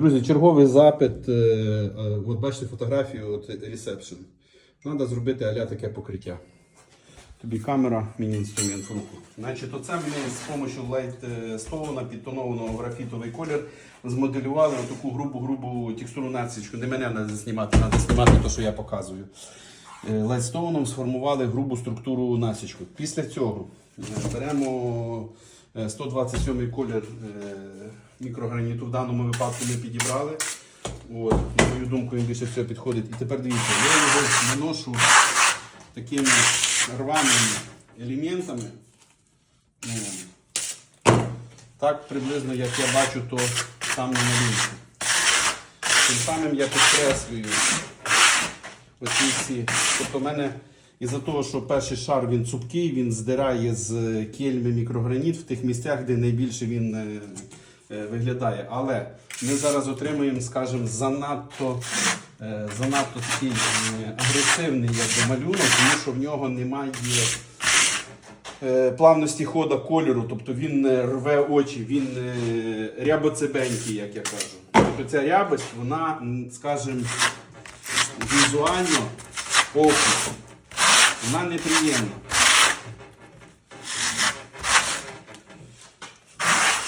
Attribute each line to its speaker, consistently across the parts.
Speaker 1: Друзі, черговий запит. е, е, От бачите фотографію, от ресепшн. Треба зробити аля таке покриття. Тобі камера, мені інструмент в руку. Значить, оце ми з допомогою лайтстоуна підтонованого в графітовий колір змоделювали таку грубу-грубу текстуру насічку. Не мене треба знімати, треба знімати те, що я показую. Е, Лайтстоуном сформували грубу структуру насічку. Після цього е, беремо е, 127 колір е, мікрограніту. В даному випадку ми підібрали. От, на мою думку, він більше всього підходить. І тепер дивіться, я його наношу такими рваними елементами. Так приблизно, як я бачу, то там на малюнку. Тим самим я підкреслюю оці всі. Тобто в мене із-за того, що перший шар він цупкий, він здирає з кельми мікрограніт в тих місцях, де найбільше він е, виглядає. Але ми зараз отримуємо, скажімо, занадто, е, занадто такий е, агресивний якби, малюнок, тому що в нього немає е, плавності хода кольору, тобто він рве очі, він е, рябоцебенький, як я кажу. Тобто ця рябость, вона, скажімо, візуально оку. Вона неприємна.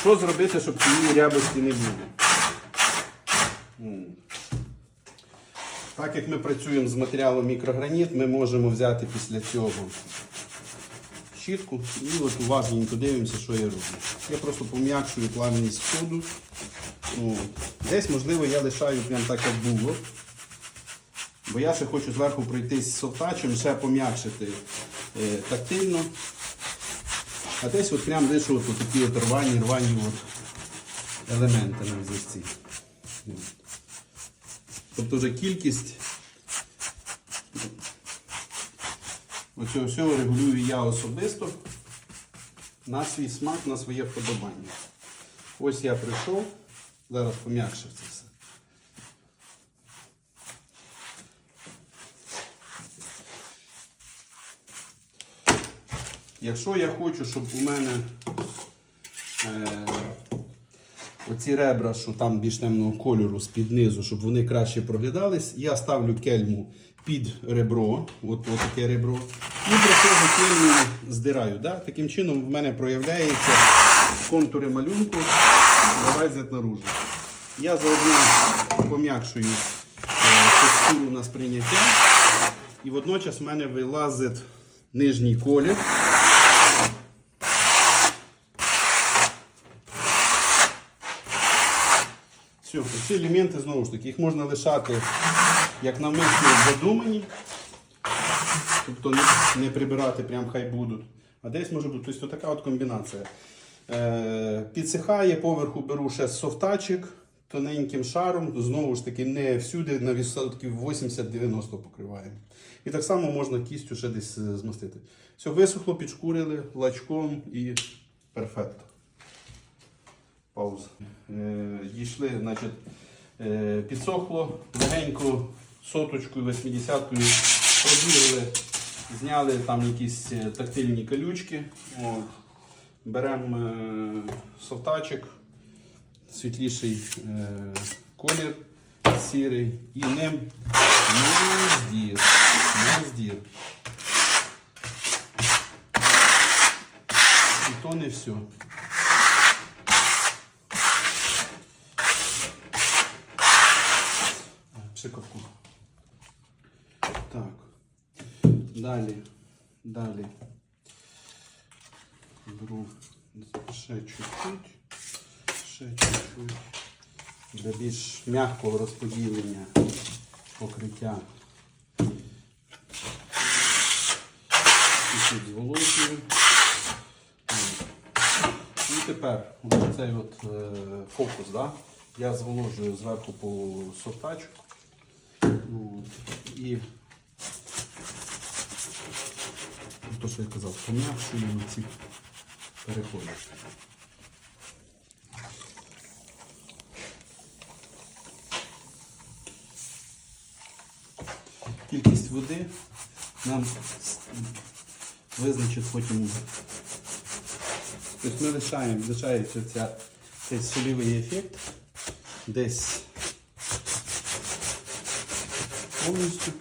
Speaker 1: Що зробити, щоб цієї рябості не було? Так як ми працюємо з матеріалом мікрограніт, ми можемо взяти після цього щітку і от уважненько дивимося, що я роблю. Я просто пом'якшую плавність ходу. Десь, можливо, я лишаю прям так, як було. Бо я ще хочу зверху пройтись з софтачем, ще пом'якшити е, тактильно. А десь от прям лишу от такі от рвані, рвані от елементи на взірці. От. Тобто вже кількість оцього всього регулюю я особисто на свій смак, на своє вподобання. Ось я прийшов, зараз пом'якшив це все. Якщо я хочу, щоб у мене е, оці ребра, що там більш темного кольору з-під низу, щоб вони краще проглядались, я ставлю кельму під ребро, от, от таке ребро, і при цьому кельму здираю. Да? Таким чином в мене проявляється контури малюнку, вилазять наружу. Я заодно пом'якшую е, текстуру на сприйняття, і водночас в мене вилазить нижній колір. Все, ці елементи знову ж таки, їх можна лишати як навмисно задумані, тобто не, не прибирати, прям хай будуть. А десь може бути тобто, така от комбінація. Е, підсихає, поверху беру ще софтачик тоненьким шаром, знову ж таки, не всюди, на відсотків 80-90 покриваємо. І так само можна кістю ще десь е, змастити. Все, висохло, підшкурили лачком і перфекто. Пауза. Е, дійшли, значить, е, підсохло, легенько соточкою, 80-кою пробігли, зняли там якісь е, тактильні колючки. От. Беремо е, софтачик, світліший е, колір, сірий, і ним не здір. І то не все. Пшикавку. Так. Далі. Далі. Беру ще чуть-чуть. Ще чуть-чуть. Для більш м'якого розподілення покриття. Чуть-чуть зволожую. І тепер цей от е, фокус, да? я зволожую зверху по софтачку. Ну, І то, що я казав, пом'якшую на ці переходи. Кількість води нам визначить потім. Тобто ми лишаємо, лишається ця, цей солівий ефект десь повністю.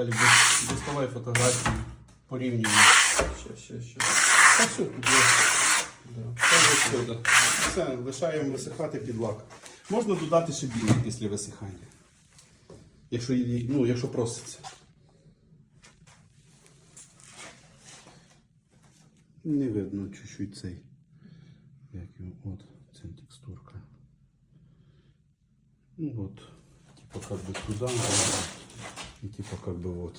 Speaker 1: Віталій дос- доставай фотографії, порівнюємо.
Speaker 2: Ще, ще, ще.
Speaker 1: Та все, тут є. Да. Та вже да. Все, лишаємо висихати під лак. Можна додати ще білий після висихання. Якщо, ну, якщо проситься. Не видно чуть-чуть цей. Як його, от, ця текстурка. Ну вот, типа как бы туда, и типа как бы вот.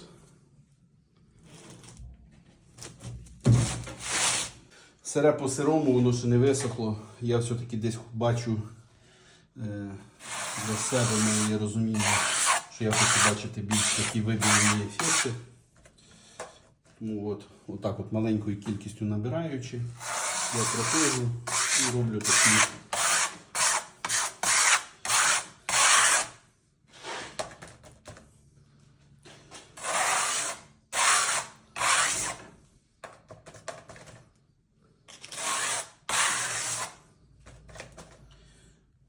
Speaker 1: Сире по сирому, воно ще не висохло. Я все-таки десь бачу е, для себе моє розуміння, що я хочу бачити більш такі вибірні ефекти. Тому от, отак от маленькою кількістю набираючи, я проходжу і роблю такі.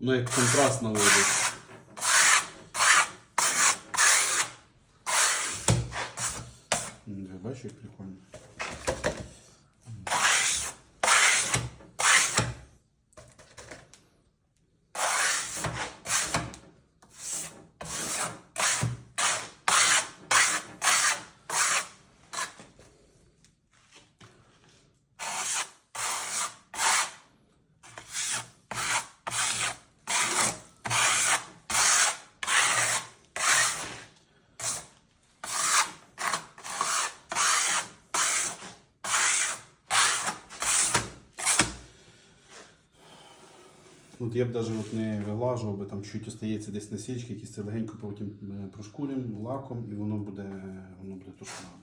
Speaker 1: Воно як контраст наводить. Бачиш, як прикольно. От я б навіть от не виглажував, бо там чуть остається десь насічки, якісь це легенько потім е, прошкуримо лаком і воно буде, воно буде тушкувати.